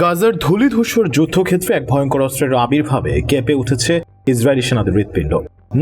গাজার ধূলিধূসর যুদ্ধক্ষেত্রে এক ভয়ঙ্কর অস্ত্রের আবির্ভাবে কেঁপে উঠেছে ইসরায়েলি সেনাদের হৃৎপিণ্ড।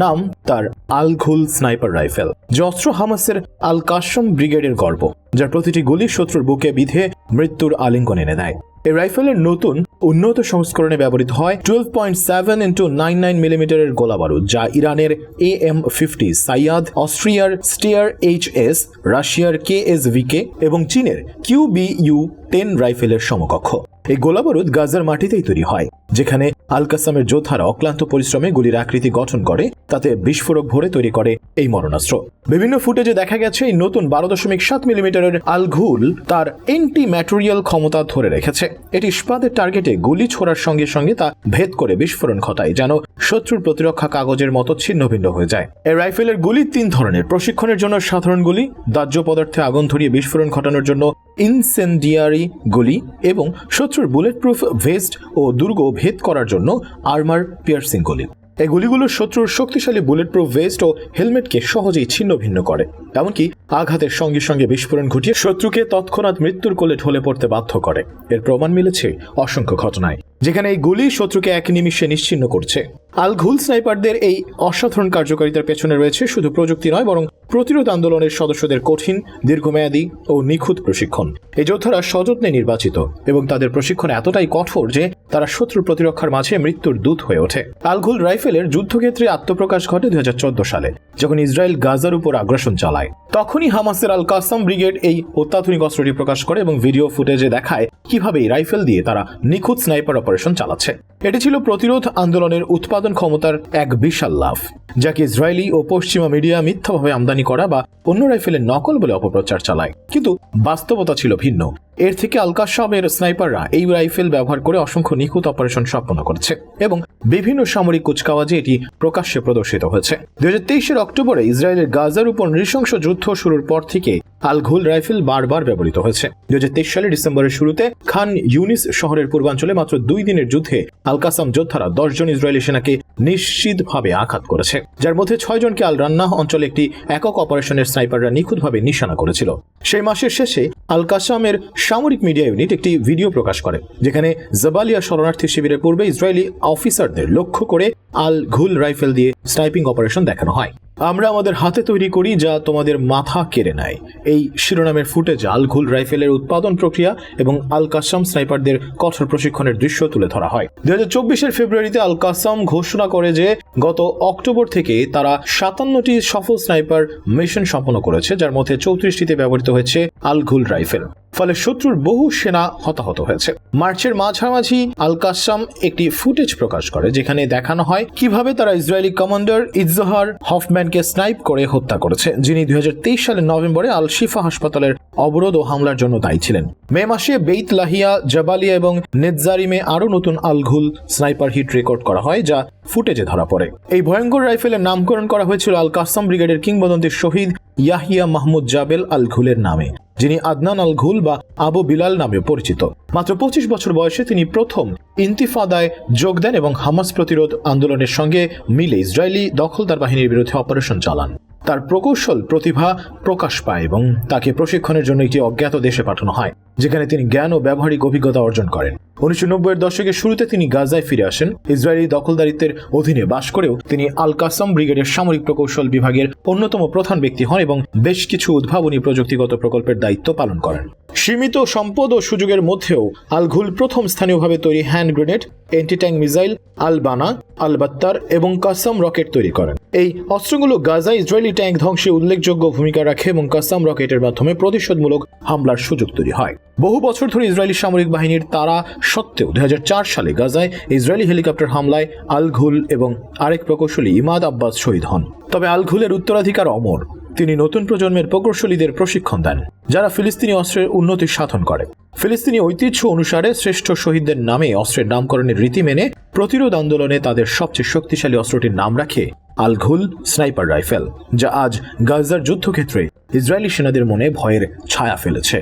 নাম তার আল ঘুল স্নাইপার রাইফেল, যে অস্ত্র হামাসের আল কাসম ব্রিগেডের গর্ব, যার প্রতিটি গুলি শত্রুর বুকে বিধে মৃত্যুর আলিঙ্গন এনে দেয়। এই রাইফেলের নতুন, উন্নত সংস্করণে ব্যবহৃত হয় twelve point seven into nine nine মিলিমিটারের গোলা বারুদ যা ইরানের এ এম ফিফটি সাইয়াদ, অস্ট্রিয়ার স্টিয়ার এইচ এস, রাশিয়ার কে এস ভিকে এবং চীনের কিউ বি ইউ টেন রাইফেলের সমকক্ষ। এই গোলাবারুদ গাজার মাটিতেই তৈরি হয়, যেখানে আল কাসামের যোদ্ধারা অক্লান্ত পরিশ্রমে গুলির আকৃতি গঠন করে, তাতে বিস্ফোরক ভরে তৈরি করে এই মরণাস্ত্র। বিভিন্ন ফুটেজে দেখা গেছে এই নতুন বারো দশমিক সাত মিলিমিটারের আলঘুল তার এন্টি ম্যাটেরিয়াল ক্ষমতা ধরে রেখেছে। এটি ইস্পাতের টার্গেটে গুলি ছোড়ার সঙ্গে সঙ্গে তা ভেদ করে বিস্ফোরণ ঘটায়, যেন শত্রুর প্রতিরক্ষা কাগজের মতো ছিন্ন ভিন্ন হয়ে যায়। এই রাইফেলের গুলি তিন ধরনের, প্রশিক্ষণের জন্য সাধারণ গুলি, দাহ্য পদার্থে আগুন ধরিয়ে বিস্ফোরণ ঘটানোর জন্য ইনসেন্ডিয়ারি গুলি এবং শত্রুর বুলেট প্রুফ ভেস্ট ও দুর্গ ভেদ করার জন্য আর্মার পিয়ার্সিং গুলি। এই গুলিগুলো শত্রুর শক্তিশালী বুলেট প্রুফ ভেস্ট ও হেলমেটকে সহজেই ছিন্ন ভিন্ন করে। এমনকি আঘাতের সঙ্গে সঙ্গে বিস্ফোরণ ঘটিয়ে শত্রুকে তৎক্ষণাৎ মৃত্যুর কোলে ঢলে পড়তে বাধ্য করে। এর প্রমাণ মিলেছে অসংখ্য ঘটনায়। যেখানে এই গুলি শত্রুকে এক নিমিষে নিশ্চিন্ন করছে। আল ঘুল স্নাইপারদের এই অসাধারণ কার্যকারিতার পেছনে রয়েছে শুধু প্রযুক্তি নয়, বরং প্রতিরোধ আন্দোলনের সদস্যদের কঠিন, দীর্ঘমেয়াদী ও নিখুঁত প্রশিক্ষণ। এই যোদ্ধারা সযত্নে নির্বাচিত এবং তাদের প্রশিক্ষণ এতটাই কঠোর যে তারা শত্রু প্রতিরক্ষার মাঝে মৃত্যুর দূত হয়ে ওঠে। আলঘুল রাইফেলের যুদ্ধক্ষেত্রে আত্মপ্রকাশ ঘটে দুই হাজার চোদ্দ সালে, যখন ইসরায়েল গাজার উপর আগ্রাসন চালায়। তখনই হামাসের আল কাসাম ব্রিগেড এই অত্যাধুনিক অস্ত্রটি প্রকাশ করে এবং ভিডিও ফুটেজে দেখায় কীভাবে এই রাইফেল দিয়ে তারা নিখুঁত স্নাইপার অপারেশন চালাচ্ছে। এটি ছিল প্রতিরোধ আন্দোলনের উৎপাদন ক্ষমতার এক বিশাল লাভ, যাকে ইসরায়েলি ও পশ্চিমা মিডিয়া মিথ্যাভাবে আমদানি করা বা অন্য রাইফেলের নকল বলে অপপ্রচার চালায়। কিন্তু বাস্তবতা ছিল ভিন্ন। এর থেকে আলকাশামের স্নাইপাররা এই রাইফেল ব্যবহার করে অসংখ্য নিখুঁত অপারেশন সম্পন্ন করেছে এবং বিভিন্ন সামরিক কুচকাওয়াজে এটি প্রকাশ্যে প্রদর্শিত হয়েছে। দুই হাজার অক্টোবরে ইসরায়েলের গাজার উপর নৃশংস যুদ্ধ শুরুর পর থেকে আল ঘুল রাইফেল বারবার ব্যবহৃত হয়েছে। দুই হাজার তেইশ সালের ডিসেম্বরের শুরুতে খান ইউনিস শহরের পূর্বাঞ্চলে মাত্র দুই দিনের যুদ্ধে আল কাসাম যোদ্ধারা দশজন ইসরায়েলি সেনাকে নিশ্চিতভাবে আঘাত করেছে। যার মধ্যে ছয় জনকে আল রান্নাহ অঞ্চলে একটি একক অপারেশনের স্নাইপাররা নিখুঁতভাবে নিশানা করেছিল। সেই মাসের শেষে আল কাসামের সামরিক মিডিয়া ইউনিট একটি ভিডিও প্রকাশ করে, যেখানে জবালিয়া শরণার্থী শিবিরের পূর্বে ইসরায়েলি অফিসারদের লক্ষ্য করে আল ঘুল রাইফেল দিয়ে স্নাইপিং অপারেশন দেখানো হয়। আমরা আমাদের হাতে তৈরি করি যা তোমাদের মাথা কেড়ে নেয়। এই শিরোনামের ফুটেজ আল ঘুল রাইফেলের উৎপাদন প্রক্রিয়া এবং আল কাসাম স্নাইপারদের কঠোর প্রশিক্ষণের দৃশ্য তুলে ধরা হয়। দুই হাজার চব্বিশের ফেব্রুয়ারিতে আল কাসাম ঘোষণা করে যে, গত অক্টোবর থেকে তারা সাতান্নটি সফল স্নাইপার মিশন সম্পন্ন করেছে, যার মধ্যে চৌত্রিশটিতে ব্যবহৃত হয়েছে আল ঘুল রাইফেল। ফলে শত্রুর বহু সেনা হতাহত হয়েছে। মার্চের মাঝামাঝি আল কাসাম একটি ফুটেজ প্রকাশ করে, যেখানে দেখানো হয় কীভাবে তারা ইসরায়েলি কমান্ডার ইজহার হফম্যানকে স্নাইপ করে হত্যা করেছে, যিনি দুই সালের নভেম্বরে আল শিফা হাসপাতালের অবরোধ ও হামলার জন্য দায়ী ছিলেন। মে মাসে বেইত লাহিয়া, জাবালিয়া এবং নেতজারিমে আরও নতুন আলঘুল স্নাইপার হিট রেকর্ড করা হয়, যা ফুটেজে ধরা পড়ে। এই ভয়ঙ্কর রাইফেলের নামকরণ করা হয়েছিল আল কাসাম ব্রিগেডের কিংবদন্তি শহীদ ইয়াহিয়া মাহমুদ জাবেল আল ঘুলের নামে, যিনি আদনান আল ঘুল বা আবু বিলাল নামে পরিচিত। মাত্র পঁচিশ বছর বয়সে তিনি প্রথম ইন্তিফাদায় যোগ দেন এবং হামাস প্রতিরোধ আন্দোলনের সঙ্গে মিলে ইসরায়েলি দখলদার বাহিনীর বিরুদ্ধে অপারেশন চালান। তার প্রকৌশল প্রতিভা প্রকাশ পায় এবং তাকে প্রশিক্ষণের জন্য একটি অজ্ঞাত দেশে পাঠানো হয়, যেখানে তিনি জ্ঞান ও ব্যবহারিক অভিজ্ঞতা অর্জন করেন। উনিশশো নব্বইয়ের দশকের শুরুতে তিনি গাজায় ফিরে আসেন। ইসরায়েলি দখলদারিত্বের অধীনে বাস করেও তিনি আল কাসাম ব্রিগেডের সামরিক প্রকৌশল বিভাগের অন্যতম প্রধান ব্যক্তি হন এবং বেশ কিছু উদ্ভাবনী প্রযুক্তিগত প্রকল্পের দায়িত্ব পালন করেন। সীমিত সম্পদ ও সুযোগের মধ্যেও আলঘুল প্রথম স্থানীয়ভাবে তৈরি hand grenade anti tank missile Al Bana Al Battar এবং কাসাম রকেট তৈরি করেন। এই অস্ত্রগুলো গাজা ইসরায়েলি ট্যাঙ্ক ধ্বংসে উল্লেখযোগ্য ভূমিকা রাখে এবং কাসাম রকেটের মাধ্যমে প্রতিশোধমূলক হামলার সুযোগ তৈরি হয়। বহু বছর ধরে ইসরায়েলি সামরিক বাহিনীর তারা সত্ত্বেও দুই হাজার চার সালে গাজায় ইসরায়েলি হেলিকপ্টার হামলায় আলঘুল এবং আরেক প্রকৌশলী ইমাদ আব্বাস শহীদ হন। তবে আলঘুলের উত্তরাধিকার অমর। তিনি নতুন প্রজন্মের প্রকৌশলীদের প্রশিক্ষণ দেন, যারা ফিলিস্তিনি অস্ত্রের উন্নতি সাধন করে। ফিলিস্তিনি ঐতিহ্য অনুসারে শ্রেষ্ঠ শহীদদের নামে অস্ত্রের নামকরণের রীতি মেনে প্রতিরোধ আন্দোলনে তাদের সবচেয়ে শক্তিশালী অস্ত্রটির নাম রাখে আল ঘুল স্নাইপার রাইফেল, যা আজ গাজার যুদ্ধক্ষেত্রে ইসরায়েলি সেনাদের মনে ভয়ের ছায়া ফেলেছে।